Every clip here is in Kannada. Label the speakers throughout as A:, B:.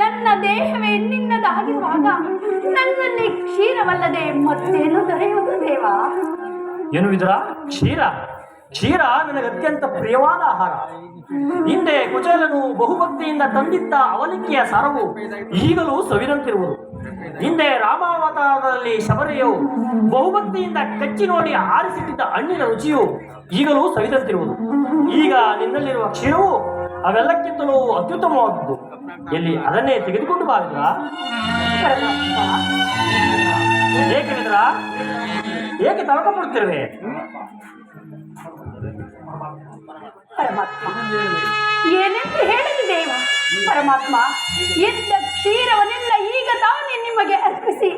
A: ನನ್ನ ದೇಹವೇ ನಿನ್ನದಾಗಿರುವಾಗ ನನ್ನಲ್ಲಿ ಕ್ಷೀರವಲ್ಲದೆ ಮತ್ತೇನು ದೊರೆಯುವುದು ದೇವ?
B: ಏನು ಇದರ ಕ್ಷೀರ? ಕ್ಷೀರ ನನಗೆ ಅತ್ಯಂತ ಪ್ರಿಯವಾದ ಆಹಾರ. ಹಿಂದೆ ಕುಚೇಲನು ಬಹುಭಕ್ತಿಯಿಂದ ತಂದಿದ್ದ ಅವಲಿಕೆಯ ಸಾರವು ಈಗಲೂ ಸವಿದಂತಿರುವುದು. ಹಿಂದೆ ರಾಮಾವತಾರದಲ್ಲಿ ಶಬರಿಯು ಬಹುಭಕ್ತಿಯಿಂದ ಕಚ್ಚಿ ನೋಡಿ ಆರಿಸಿಟ್ಟಿದ್ದ ಹಣ್ಣಿನ ರುಚಿಯು ಈಗಲೂ ಸವಿದಂತಿರುವುದು. ಈಗ ನಿನ್ನಲ್ಲಿರುವ ಕ್ಷೀರವು ಅವೆಲ್ಲಕ್ಕಿಂತಲೂ ಅತ್ಯುತ್ತಮವಾದದ್ದು. ಎಲ್ಲಿ? ಅದನ್ನೇ ತೆಗೆದುಕೊಂಡು ಬಾರಿದ್ರ ಏಕೆ ತಳಕ ಏಕೆ ತಳ್ಕೊಂಡ್ಬಿಡ್ತಿರುವೆ
A: ಪರಮಾತ್ಮ ಏನೆಂದು ಹೇಳಲಿ ದೇವ? ಪರಮಾತ್ಮ ಎದ್ದ ಕ್ಷೀರವನ್ನೆಲ್ಲ ಈಗ ತಾನೇ ನಿಮಗೆ ಅರ್ಪಿಸಿ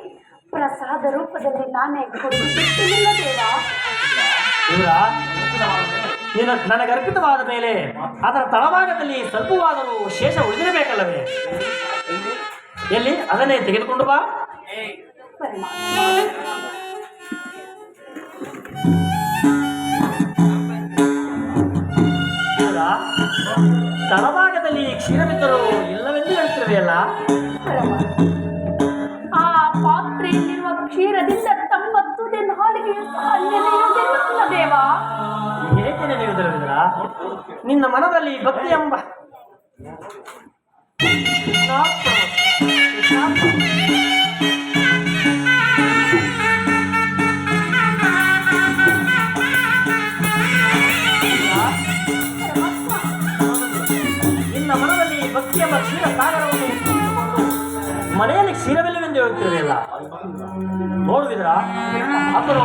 A: ಪ್ರಸಾದ ರೂಪದಲ್ಲಿ ನಾನೇ ಕೊಡುವ ಬಿಟ್ಟಿಲ್ಲ ದೇವ
B: ನಿನ್ನ ನನಗೆ ಅರ್ಪಿತವಾದ ಮೇಲೆ ಅದರ ತಳಭಾಗದಲ್ಲಿ ಸ್ವಲ್ಪವಾದರೂ ಶೇಷ ಉಳಿದಿರಬೇಕಲ್ಲವೇ? ಎಲ್ಲಿ? ಅದನ್ನೇ ತೆಗೆದುಕೊಂಡು ಬಾ. ತಳಭಾಗದಲ್ಲಿ ಕ್ಷೀರವಿದ್ದರೂ ಇಲ್ಲವೆಂದು ಹೇಳ್ತಿರುವೆಯಲ್ಲ
A: ಆ ಪಾತ್ರೆಯಲ್ಲಿರುವ ಕ್ಷೀರದಿಂದ ತಮ್ಮ ಹಾಡಿಗೆ ನಾಲಿಗೆಯು
B: ನಿನ್ನ ಮನದಲ್ಲಿ ಭಕ್ತಿ ಎಂಬ ನಿನ್ನ ಮನದಲ್ಲಿ ಭಕ್ತಿ ಎಂಬ ಕ್ಷೀರ ಸಾಗರವನ್ನು ಮನೆಯಲ್ಲಿ ಕ್ಷೀರವಿಲ್ಲವೆಂದು ಹೇಳುತ್ತಿರಲಿಲ್ಲ ನೋಡಿದ್ರ ನೋಡು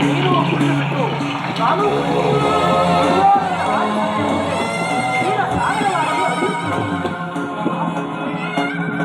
B: ನೀನು ನಾನು